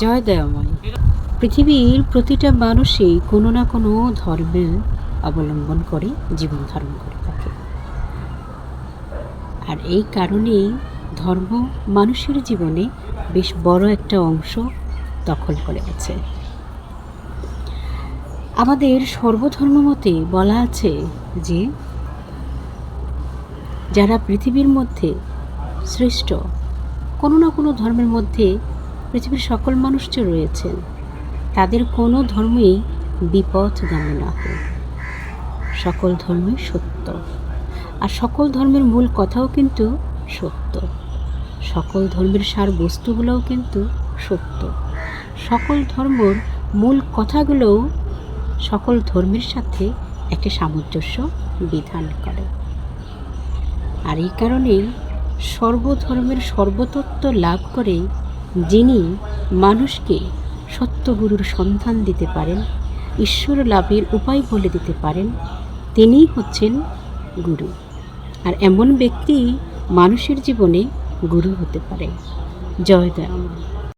জয় দয়াময়। পৃথিবীর প্রতিটা মানুষই কোনো না কোনো ধর্মের অবলম্বন করে, জীবন ধারণ করে থাকে। আর এই কারণেই ধর্ম মানুষের জীবনে বেশ বড় একটা অংশ দখল করে আছে। আমাদের সর্বধর্ম মতে বলা আছে যে, যারা পৃথিবীর মধ্যে শ্রেষ্ঠ, কোনো না কোনো ধর্মের মধ্যে পৃথিবীর সকল মানুষ যে রয়েছেন, তাদের কোনো ধর্মই বিপথগামী না হয়। সকল ধর্মই সত্য। আর সকল ধর্মের মূল কথাও কিন্তু সত্য। সকল ধর্মের সার বস্তুগুলোও কিন্তু সত্য। সকল ধর্মর মূল কথাগুলোও সকল ধর্মের সাথে একটি সামঞ্জস্য বিধান করে। আর এই কারণেই সর্বধর্মের সর্বতত্ত্ব লাভ করে যিনি মানুষকে সত্যগুরুর সন্ধান দিতে পারেন, ঈশ্বর লাভের উপায় বলে দিতে পারেন, তিনিই হচ্ছেন গুরু। আর এমন ব্যক্তি মানুষের জীবনে গুরু হতে পারে। জয়